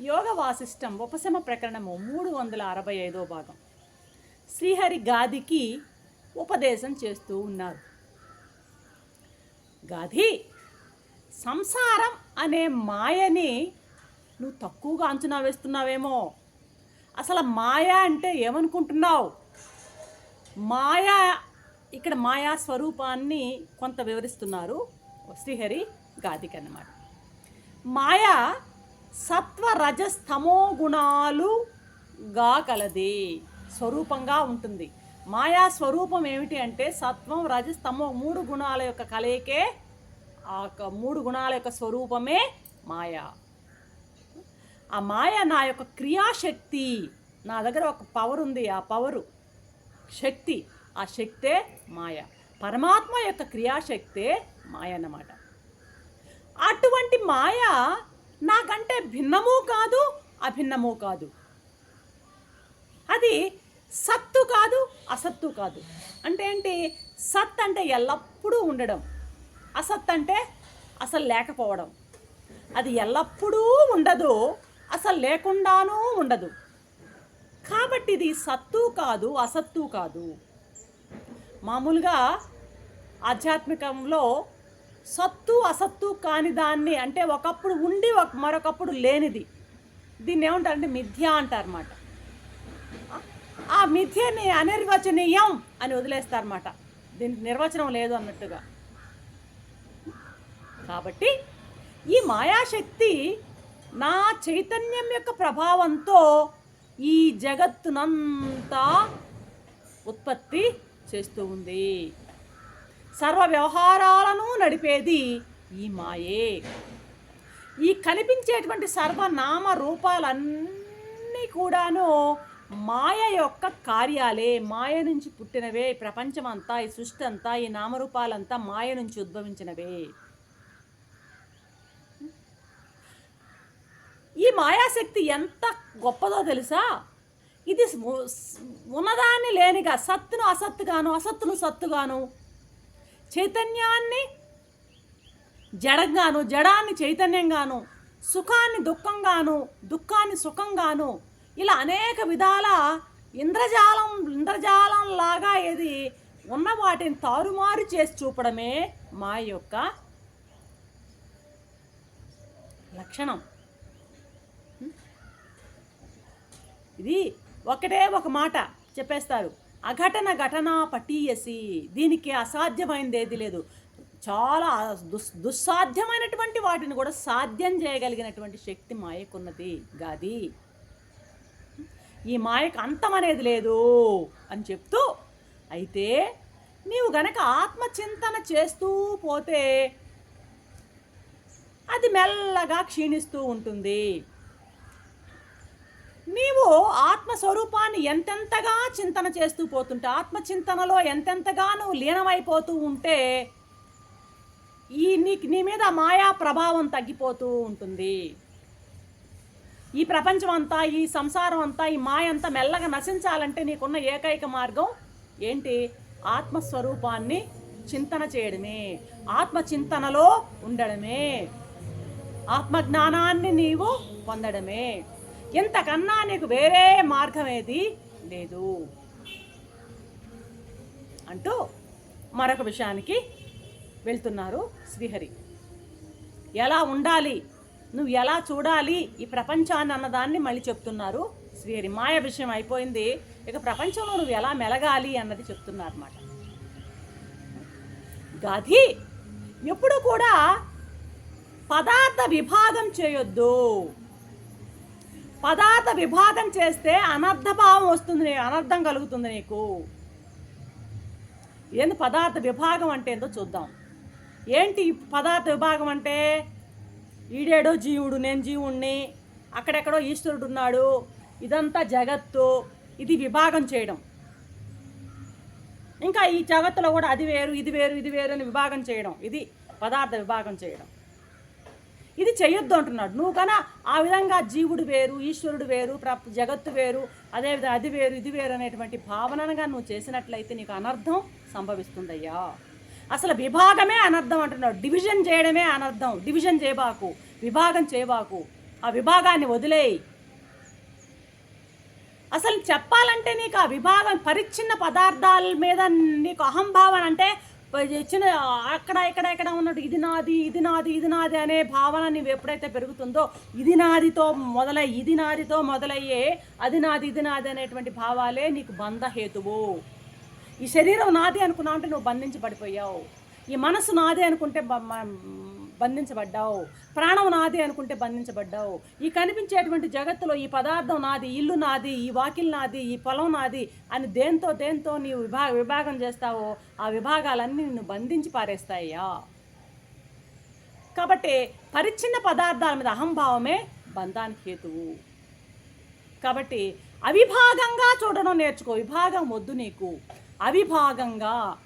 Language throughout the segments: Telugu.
యోగ వాసిష్టం ఉపశమ ప్రకరణము మూడు వందల అరవై ఐదో భాగం. శ్రీహరి గాదికి ఉపదేశం చేస్తూ ఉన్నారు. గాది సంసారం అనే మాయని నువ్వు తక్కువగా అంచనా వేస్తున్నావేమో. అసలు మాయ అంటే ఏమనుకుంటున్నావు? మాయ ఇక్కడ మాయా స్వరూపాన్ని కొంత వివరిస్తున్నారు శ్రీహరి గాదికి అన్నమాట మాయ సత్వరజస్తమో గుణాలుగా కలది. స్వరూపంగా ఉంటుంది. మాయా స్వరూపం ఏమిటి అంటే సత్వం రజస్తమో మూడు గుణాల యొక్క కలయికే ఆ యొక్క మూడు గుణాల యొక్క స్వరూపమే మాయ. ఆ మాయ నా యొక్క క్రియాశక్తి నా దగ్గర ఒక పవర్ ఉంది ఆ పవరు శక్తి ఆ శక్తే మాయ. పరమాత్మ యొక్క క్రియాశక్తే మాయ అన్నమాట. అటువంటి మాయ నాకంటే భిన్నము కాదు అభిన్నమూ కాదు. అది సత్తు కాదు అసత్తు కాదు. అంటే ఏంటి? సత్ అంటే ఎల్లప్పుడూ ఉండడం. అసత్ అంటే అసలు లేకపోవడం. అది ఎల్లప్పుడూ ఉండదు అసలు లేకుండానూ ఉండదు. కాబట్టి ఇది సత్తు కాదు అసత్తు కాదు. మామూలుగా ఆధ్యాత్మికంలో సత్తు అసత్తు కాని దాన్ని అంటే ఒకప్పుడు ఉండి ఒక మరొకప్పుడు లేనిది. దీన్ని ఏమంటారంటే మిథ్య అంటారన్నమాట. ఆ మిథ్యని అనిర్వచనీయం అని వదిలేస్తారన్నమాట. దీనికి నిర్వచనం లేదు అన్నట్టుగా. కాబట్టి ఈ మాయాశక్తి నా చైతన్యం యొక్క ప్రభావంతో ఈ జగత్తునంతా ఉత్పత్తి చేస్తూ ఉంది. సర్వ వ్యవహారాలను నడిపేది ఈ మాయే. ఈ కనిపించేటువంటి సర్వనామ రూపాలన్నీ కూడాను మాయ యొక్క కార్యాలే. మాయ నుంచి పుట్టినవే ఈ ప్రపంచమంతా ఈ సృష్టి అంతా ఈ నామరూపాలంతా మాయ నుంచి ఉద్భవించినవే. ఈ మాయాశక్తి ఎంత గొప్పదో తెలుసా? ఇది ము- ఉన్నదాన్ని లేనిగా సత్తును అసత్తుగాను అసత్తును సత్తుగాను చైతన్యాన్ని జడంగాను జడాన్ని చైతన్యంగాను సుఖాన్ని దుఃఖంగాను దుఃఖాన్ని సుఖంగాను ఇలా అనేక విధాల ఇంద్రజాలం ఇంద్రజాలం లాగా ఇది ఉన్న వాటిని తారుమారు చేసి చూపడమే మా యొక్క లక్షణం. ఇది ఒకటే ఒక మాట చెప్పేస్తారు. అఘటన ఘటన పటీయసి దీనికి అసాధ్యమైనది ఏది లేదు. చాలా దుస్ దుస్సాధ్యమైనటువంటి వాటిని కూడా సాధ్యం చేయగలిగినటువంటి శక్తి మాయకున్నది గాది. ఈ మాయకు అంతం అనేది లేదు అని చెప్తూ అయితే నీవు గనక ఆత్మచింతన చేస్తూ పోతే అది మెల్లగా క్షీణిస్తూ ఉంటుంది. నీవు ఆత్మస్వరూపాన్ని ఎంతెంతగా చింతన చేస్తూ పోతుంటే ఆత్మచింతనలో ఎంతెంతగా నువ్వు లీనమైపోతూ ఉంటే ఈ నీ నీ మీద మాయా ప్రభావం తగ్గిపోతూ ఉంటుంది. ఈ ప్రపంచం అంతా ఈ సంసారం అంతా ఈ మాయ అంతా మెల్లగా నశించాలంటే నీకున్న ఏకైక మార్గం ఏంటి? ఆత్మస్వరూపాన్ని చింతన చేయడమే. ఆత్మచింతనలో ఉండడమే. ఆత్మజ్ఞానాన్ని నీవు పొందడమే. ఇంతకన్నా నీకు వేరే మార్గం ఏది లేదు. అంటూ మరొక విషయానికి వెళ్తున్నారు శ్రీహరి. ఎలా ఉండాలి? నువ్వు ఎలా చూడాలి? ఈ ప్రపంచాన్ని అన్నదాన్ని మళ్ళీ చెప్తున్నారు శ్రీహరి. మాయ విషయం అయిపోయింది. ఇక ప్రపంచంలో నువ్వు ఎలా మెలగాలి అన్నది చెప్తున్నారు అన్నమాట గాది ఎప్పుడు కూడా పదార్థ విభాగం చేయొద్దు. పదార్థ విభాగం చేస్తే అనర్థభావం వస్తుంది అనర్థం కలుగుతుంది నీకు. ఏంది పదార్థ విభాగం అంటే ఏందో చూద్దాం. ఏంటి పదార్థ విభాగం అంటే? ఈడేడో జీవుడు నేను జీవుణ్ణి అక్కడెక్కడో ఈశ్వరుడు ఉన్నాడు ఇదంతా జగత్తు ఇది విభాగం చేయడం. ఇంకా ఈ జగత్తులో కూడా అది వేరు ఇది వేరు ఇది వేరు అని విభాగం చేయడం. ఇది పదార్థ విభాగం చేయడం. ఇది చెయ్యొద్దు అంటున్నాడు. నువ్వు కన ఆ విధంగా జీవుడు వేరు ఈశ్వరుడు వేరు ప్ర జగత్తు వేరు అదేవిధంగా అది వేరు ఇది వేరు అనేటువంటి భావనగా నువ్వు చేసినట్లయితే నీకు అనర్థం సంభవిస్తుందయ్యా. అసలు విభాగమే అనర్థం అంటున్నాడు. డివిజన్ చేయడమే అనర్థం. డివిజన్ చేయబాకు విభాగం చేయబాకు. ఆ విభాగాన్ని వదిలేయి. అసలు చెప్పాలంటే నీకు ఆ విభాగం పరిచ్ఛిన్న పదార్థాల మీద నీకు అహంభావన అంటే చిన్న అక్కడ ఇక్కడ ఇక్కడ ఉన్నట్టు ఇది నాది ఇది నాది ఇది నాది అనే భావన నీవు ఎప్పుడైతే పెరుగుతుందో ఇది నాదితో మొదలై ఇది నాదితో మొదలయ్యే అది నాది ఇది నాది అనేటువంటి భావాలే నీకు బంధహేతువు. ఈ శరీరం నాది అనుకున్నావు అంటే నువ్వు బంధించి పడిపోయావు. ఈ మనసు నాది అనుకుంటే బంధించబడ్డావు. ప్రాణం నాది అనుకుంటే బంధించబడ్డావు. ఈ కనిపించేటువంటి జగత్తులో ఈ పదార్థం నాది ఇల్లు నాది ఈ వాకిల్ నాది ఈ పొలం నాది అని దేంతో దేంతో నీవు విభా విభాగం చేస్తావో ఆ విభాగాలన్నీ నిన్ను బంధించి పారేస్తాయ్యా. కాబట్టి పరిచ్ఛిన్న పదార్థాల మీద అహంభావమే బంధానికి హేతువు. కాబట్టి అవిభాగంగా చూడడం నేర్చుకో. విభాగం వద్దు నీకు. అవిభాగంగా.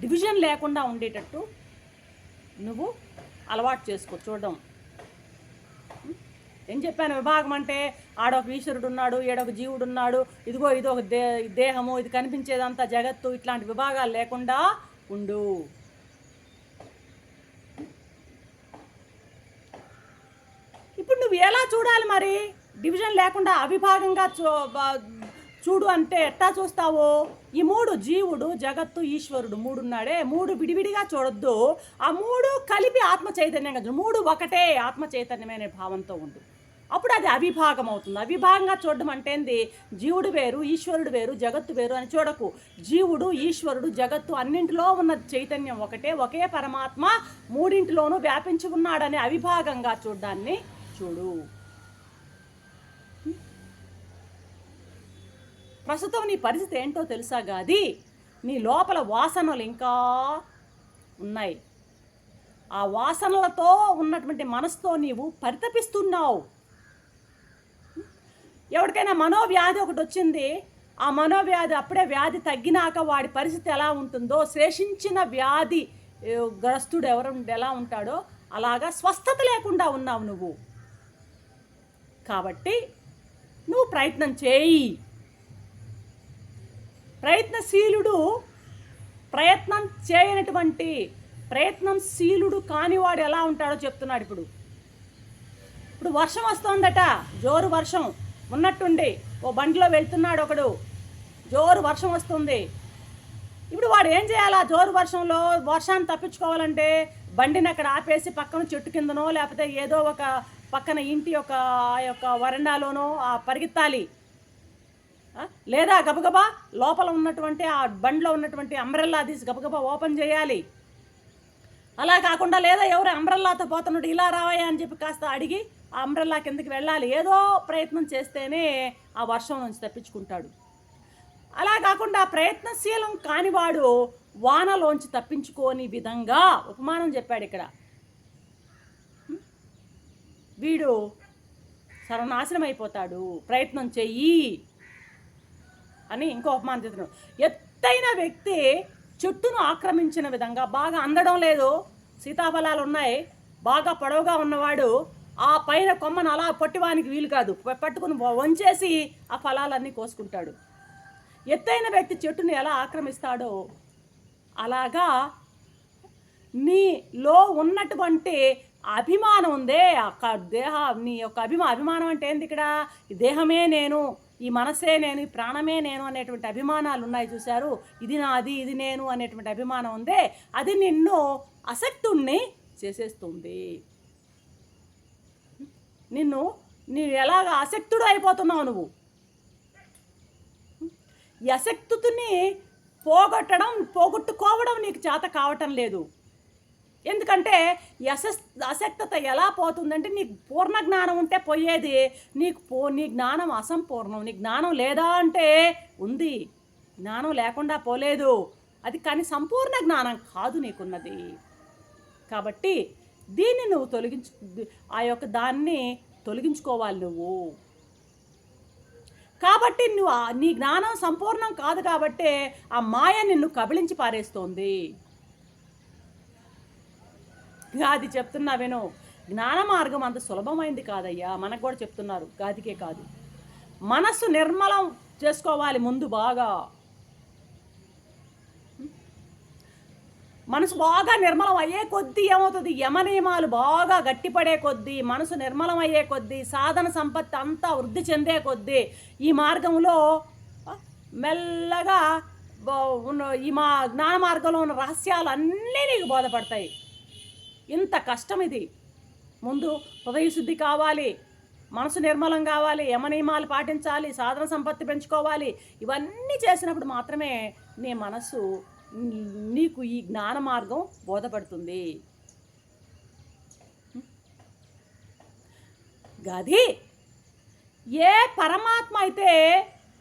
డివిజన్ లేకుండా ఉండేటట్టు నువ్వు అలవాటు చేసుకో చూడడం ఏం చెప్పాను? విభాగం అంటే ఆడొక ఈశ్వరుడు ఉన్నాడు ఈడొక జీవుడు ఉన్నాడు ఇదిగో ఇది ఒక దే దేహము ఇది కనిపించేదంతా జగత్తు ఇట్లాంటి విభాగాలు లేకుండా ఉండు. ఇప్పుడు నువ్వు ఎలా చూడాలి మరి? డివిజన్ లేకుండా అవిభాగంగా చూ చూడు అంటే ఎట్టా చూస్తావో? ఈ మూడు జీవుడు జగత్తు ఈశ్వరుడు మూడున్నాడే. మూడు విడివిడిగా చూడొద్దు. ఆ మూడు కలిపి ఆత్మ చైతన్యంగా మూడు ఒకటే ఆత్మ చైతన్యమైన భావంతో ఉండు. అప్పుడు అది అవిభాగం అవుతుంది. అవిభాగంగా చూడడం అంటే ఏంది? జీవుడు వేరు ఈశ్వరుడు వేరు జగత్తు వేరు అని చూడకు. జీవుడు ఈశ్వరుడు జగత్తు అన్నింటిలో ఉన్న చైతన్యం ఒకటే. ఒకే పరమాత్మ మూడింటిలోనూ వ్యాపించి ఉన్నాడనే అవిభాగంగా చూడడాన్ని చూడు. ప్రస్తుతం నీ పరిస్థితి ఏంటో తెలుసా గాది? నీ లోపల వాసనలు ఇంకా ఉన్నాయి. ఆ వాసనలతో ఉన్నటువంటి మనసుతో నీవు పరితపిస్తున్నావు. ఎవరికైనా మనోవ్యాధి ఒకటి వచ్చింది ఆ మనోవ్యాధి అప్పుడే వ్యాధి తగ్గినాక వాడి పరిస్థితి ఎలా ఉంటుందో శేషించిన వ్యాధి గ్రస్తుడు ఎవరు ఎలా ఉంటాడో అలాగా స్వస్థత లేకుండా ఉన్నావు నువ్వు. కాబట్టి నువ్వు ప్రయత్నం చేయి. ప్రయత్నశీలుడు ప్రయత్నం చేయనటువంటి ప్రయత్నంశీలుడు కానివాడు ఎలా ఉంటాడో చెప్తున్నాడు ఇప్పుడు. ఇప్పుడు వర్షం వస్తోందట జోరు వర్షం ఉన్నట్టుండి ఓ బండిలో వెళ్తున్నాడు ఒకడు. జోరు వర్షం వస్తుంది. ఇప్పుడు వాడు ఏం చేయాలి? ఆ జోరు వర్షంలో వర్షాన్ని తప్పించుకోవాలంటే బండిని అక్కడ ఆపేసి పక్కన చెట్టు కిందనో లేకపోతే ఏదో ఒక పక్కన ఇంటి యొక్క ఆ యొక్క వరండాలోనో ఆ పరిగెత్తాలి. లేదా గబగబా లోపల ఉన్నటువంటి ఆ బండ్లో ఉన్నటువంటి అంబ్రెల్లా తీసి గబగబా ఓపెన్ చేయాలి. అలా కాకుండా లేదా ఎవరు అంబ్రెల్లాతో పోతున్నాడు ఇలా రావయ్యా అని చెప్పి కాస్త అడిగి ఆ అంబ్రెల్లా కిందకి వెళ్ళాలి. ఏదో ప్రయత్నం చేస్తేనే ఆ వర్షం నుంచి తప్పించుకుంటాడు. అలా కాకుండా ప్రయత్నశీలం కానివాడు వానలోంచి తప్పించుకోని విధంగా ఉపమానం చెప్పాడు ఇక్కడ. వీడు సర్వనాశనం అయిపోతాడు. ప్రయత్నం చెయ్యి. అని ఇంకో అపమానం చేస్తున్నాడు. ఎత్తైన వ్యక్తి చెట్టును ఆక్రమించిన విధంగా బాగా అందడం లేదు. సీతాఫలాలు ఉన్నాయి. బాగా పొడవుగా ఉన్నవాడు ఆ పైన కొమ్మను అలా పట్టివానికి వీలు కాదు. పట్టుకుని వంచేసి ఆ ఫలాలన్నీ కోసుకుంటాడు. ఎత్తైన వ్యక్తి చెట్టును ఎలా ఆక్రమిస్తాడో అలాగా నీలో ఉన్నటువంటి అభిమానం ఉందే. అక్క దేహ నీ యొక్క అభిమా అభిమానం అంటే ఏంది ఇక్కడ? దేహమే నేను. ఈ మనసే నేను ఈ ప్రాణమే నేను అనేటువంటి అభిమానాలు ఉన్నాయి చూశారు. ఇది నాది ఇది నేను అనేటువంటి అభిమానం ఉందే అది నిన్ను అసక్తుణ్ణి చేసేస్తుంది. నిన్ను నీవు ఎలాగ అసక్తుడు అయిపోతున్నావు నువ్వు? ఈ అసక్తుని పోగొట్టడం పోగొట్టుకోవడం నీకు చేత కావటం లేదు. ఎందుకంటే ఈ అసస్ అసక్తత ఎలా పోతుందంటే నీకు పూర్ణ జ్ఞానం ఉంటే పోయేది. నీకు పో నీ జ్ఞానం అసంపూర్ణం. నీ జ్ఞానం లేదా అంటే ఉంది. జ్ఞానం లేకుండా పోలేదు. అది కానీ సంపూర్ణ జ్ఞానం కాదు నీకున్నది. కాబట్టి దీన్ని నువ్వు తొలగించు ఆ యొక్క దాన్ని తొలగించుకోవాలి నువ్వు. కాబట్టి నువ్వు నీ జ్ఞానం సంపూర్ణం కాదు కాబట్టే ఆ మాయ నిన్ను కబళించి పారేస్తోంది. గాది చెప్తున్నా విను జ్ఞాన మార్గం అంత సులభమైంది కాదయ్యా. మనకు కూడా చెప్తున్నారు. గాదికే కాదు. మనస్సు నిర్మలం చేసుకోవాలి ముందు బాగా. మనసు బాగా నిర్మలం అయ్యే కొద్దీ ఏమవుతుంది? యమనియమాలు బాగా గట్టిపడే కొద్దీ మనసు నిర్మలం అయ్యే కొద్దీ సాధన సంపత్తి అంతా వృద్ధి చెందే కొద్దీ ఈ మార్గంలో మెల్లగా ఉన్న ఈ మా జ్ఞాన మార్గంలో ఉన్న రహస్యాలు అన్నీ నీకు బోధపడతాయి. ఇంత కష్టం ఇది ముందు హృదయశుద్ధి కావాలి మనసు నిర్మలం కావాలి యమనియమాలు పాటించాలి సాధన సంపత్తి పెంచుకోవాలి ఇవన్నీ చేసినప్పుడు మాత్రమే నీ మనసు నీకు ఈ జ్ఞాన మార్గం బోధపడుతుంది. గది ఏ పరమాత్మ అయితే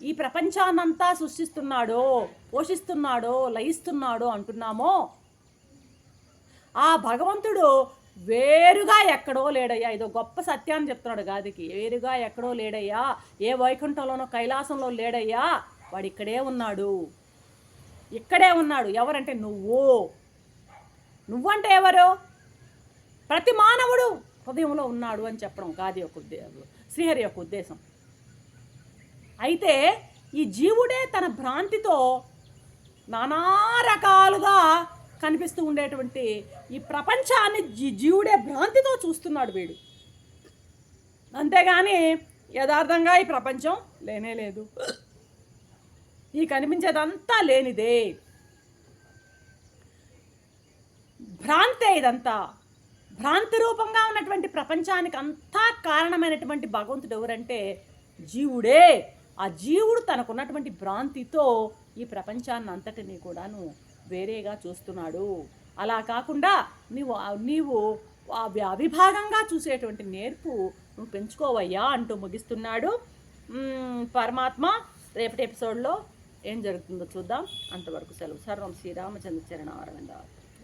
ఈ ప్రపంచాన్నంతా సృష్టిస్తున్నాడో పోషిస్తున్నాడో లయిస్తున్నాడో అంటున్నామో ఆ భగవంతుడు వేరుగా ఎక్కడో లేడయ్యా. ఇదో గొప్ప సత్యాన్ని చెప్తున్నాడు గాదికి. వేరుగా ఎక్కడో లేడయ్యా. ఏ వైకుంఠంలోనో కైలాసంలో లేడయ్యా. వాడు ఇక్కడే ఉన్నాడు. ఇక్కడే ఉన్నాడు. ఎవరంటే నువ్వు. నువ్వంటే ఎవరు? ప్రతి మానవుడు హృదయంలో ఉన్నాడు అని చెప్పడం గాది యొక్క ఉద్దేశం శ్రీహరి యొక్క ఉద్దేశం. అయితే ఈ జీవుడే తన భ్రాంతితో నానా రకాలుగా కనిపిస్తూ ఉండేటువంటి ఈ ప్రపంచాన్ని జీ- జీవుడే భ్రాంతితో చూస్తున్నాడు వీడు. అంతేగాని యథార్థంగా ఈ ప్రపంచం లేనే లేదు. ఈ కనిపించేదంతా లేనిదే. భ్రాంతే ఇదంతా. భ్రాంతి రూపంగా ఉన్నటువంటి ప్రపంచానికి అంతా కారణమైనటువంటి భగవంతుడు ఎవరంటే జీవుడే. ఆ జీవుడు తనకున్నటువంటి భ్రాంతితో ఈ ప్రపంచాన్ని అంతటినీ కూడాను వేరేగా చూస్తున్నాడు. అలా కాకుండా నీవు నీవు అవిభాగంగా చూసేటువంటి నేర్పు నువ్వు పెంచుకోవయ్యా అంటూ ముగిస్తున్నాడు. పరమాత్మ రేపటి ఎపిసోడ్లో ఏం జరుగుతుందో చూద్దాం. అంతవరకు సెలవు. సర్వం శ్రీరామచంద్ర చరణ అరవిందాలు